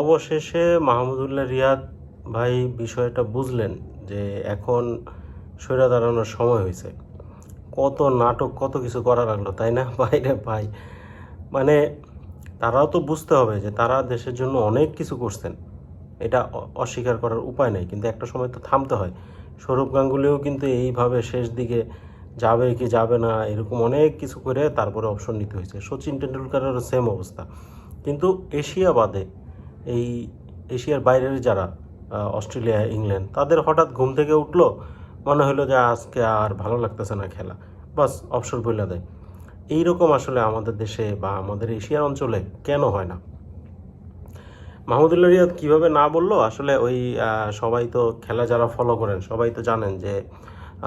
অবশেষে মাহমুদুল্লাহ রিয়াদ ভাই বিষয়টা বুঝলেন যে এখন সৈরা দাঁড়ানোর সময় হয়েছে। কত নাটক, কত কিছু করা লাগল, তাই না? ভাই বাইরে ভাই। মানে তারাও তো বুঝতে হবে যে তারা দেশের জন্য অনেক কিছু করছেন। এটা অস্বীকার করার উপায় নেই, কিন্তু একটা সময় তো থামতে হয়। সৌরভ গাঙ্গুলিও কিন্তু এইভাবে শেষ দিকে যাবে কি যাবে না, এরকম অনেক কিছু করে তারপরে অপশন নিতে হয়েছে। সচিন টেন্ডুলকারেরও সেম অবস্থা। কিন্তু এশিয়া বাদে এই এশিয়ার বাইরের যারা অস্ট্রেলিয়া, ইংল্যান্ড, তাদের হঠাৎ ঘুম থেকে উঠল, মনে হলো যে আজকে আর ভালো লাগতেছে না খেলা। বাস, অবসর বইলা দেয়। এইরকম আসলে আমাদের দেশে বা আমাদের এশিয়ার অঞ্চলে কেন হয় না? মাহমুদুল্লাহ রিয়াদ কীভাবে না বলল? আসলে ওই সবাই তো খেলা যারা ফলো করেন, সবাই তো জানেন যে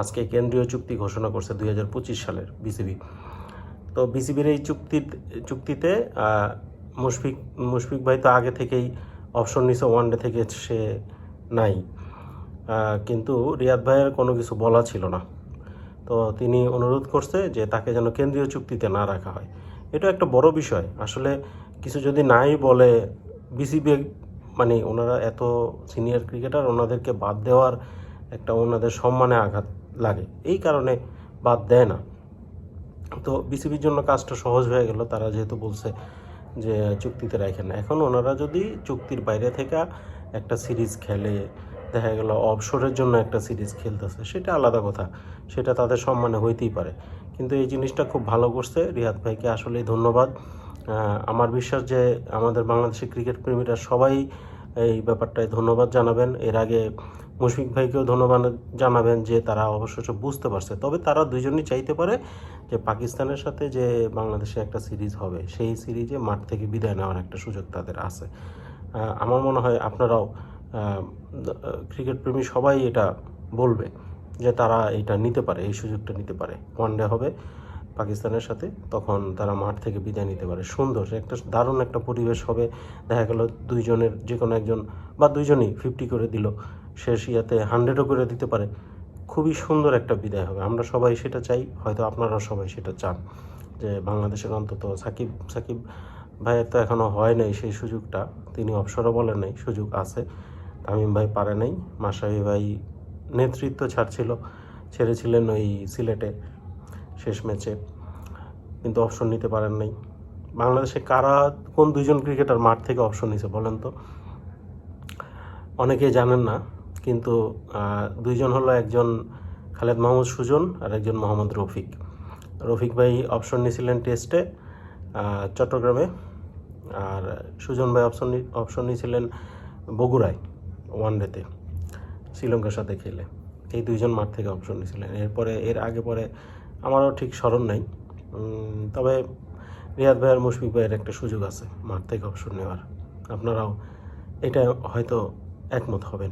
আজকে কেন্দ্রীয় চুক্তি ঘোষণা করছে দুই হাজার পঁচিশ সালের বিসিবি। তো বিসিবির এই চুক্তির চুক্তিতে মুশফিক মুশফিক ভাই তো আগে থেকেই অপশন নিছে ওয়ানডে থেকে সে নাই। কিন্তু রিয়াদ ভাইয়ের কোনো কিছু বলা ছিল না। তো তিনি অনুরোধ করছে যে তাকে যেন কেন্দ্রীয় চুক্তিতে না রাখা হয়। এটা একটা বড় বিষয়। আসলে কিছু যদি নাই বলে বিসিবি মানে ওনারা এত সিনিয়র ক্রিকেটার ওনাদেরকে বাদ দেওয়ার একটা ওনাদের সম্মানে আঘাত লাগে। এই কারণে বাদ দেয় না। তো বিসিবির জন্য কাজটা সহজ হয়ে গেল। তারা যেহেতু বলছে যে চুক্তিতে রাখেন এখন ওনারা যদি চুক্তির বাইরে থেকে একটা সিরিজ খেলে, দেখা গেল অবসরের জন্য একটা সিরিজ খেলতেছে, সেটা আলাদা কথা। সেটা তাদের সম্মানে হইতেই পারে। কিন্তু এই জিনিসটা খুব ভালো করছে রিয়াদ ভাইকে। আসলে ধন্যবাদ। আমার বিশ্বাস যে আমাদের বাংলাদেশের ক্রিকেট প্রেমীরা সবাই এই ব্যাপারটায় ধন্যবাদ জানাবেন। এর আগে মুশফিক ভাইকেও ধন্যবাদ জানাবেন যে তারা অবশ্য বুঝতে পারছে। তবে তারা দুজনই চাইতে পারে যে পাকিস্তানের সাথে যে বাংলাদেশে একটা সিরিজ হবে, সেই সিরিজে মাঠ থেকে বিদায় নেওয়ার একটা সুযোগ তাদের আছে। আমার মনে হয় আপনারাও ক্রিকেট প্রেমী সবাই এটা বলবে যে তারা এটা নিতে পারে, এই সুযোগটা নিতে পারে। ওয়ানডে হবে। পাকিস্তানের সাথে, তখন তারা মাঠ থেকে বিদায় নিতে পারে। সুন্দর, একটা দারুণ একটা পরিবেশ হবে। দেখা গেল দুইজনের যে কোনো একজন বা দুইজনই ফিফটি করে দিল, শেষ ইয়াতে হান্ড্রেডও করে দিতে পারে। খুবই সুন্দর একটা বিদায় হবে। আমরা সবাই সেটা চাই, হয়তো আপনারাও সবাই সেটা চান। যে বাংলাদেশের অন্তত সাকিব সাকিব ভাইয়ের তো এখনও হয় নাই সেই সুযোগটা। তিনি অবসরও বলেন নাই, সুযোগ আছে। তামিম ভাই পারে নাই। মাসাবি ভাই নেতৃত্ব ছাড়ছিল, ছেড়েছিলেন ওই সিলেটে শেষ ম্যাচে। কিন্তু অপশন নিতে পারেন নাই। বাংলাদেশে কারা, কোন দুইজন ক্রিকেটার মাঠ থেকে অপশন নিছে বলেন তো? অনেকেই জানেন না, কিন্তু দুইজন হলো একজন খালেদ মাহমুদ সুজন আর একজন মোহাম্মদ রফিক। রফিক ভাই অপশন নিয়েছিলেন টেস্টে চট্টগ্রামে। আর সুজন ভাই অপশন অপশন নিয়েছিলেন বগুড়ায় ওয়ানডেতে শ্রীলঙ্কার সাথে খেলে। এই দুইজন মাঠ থেকে অপশন নিয়েছিলেন এরপরে, এর আগে পরে আমারও ঠিক স্মরণ নাই। তবে রিয়াদ ভাইয়ার মুশফিক ভাইয়ের একটা সুযোগ আছে মাঠ থেকে অবসর নেওয়ার। আপনারাও এটা হয়তো একমত হবেন।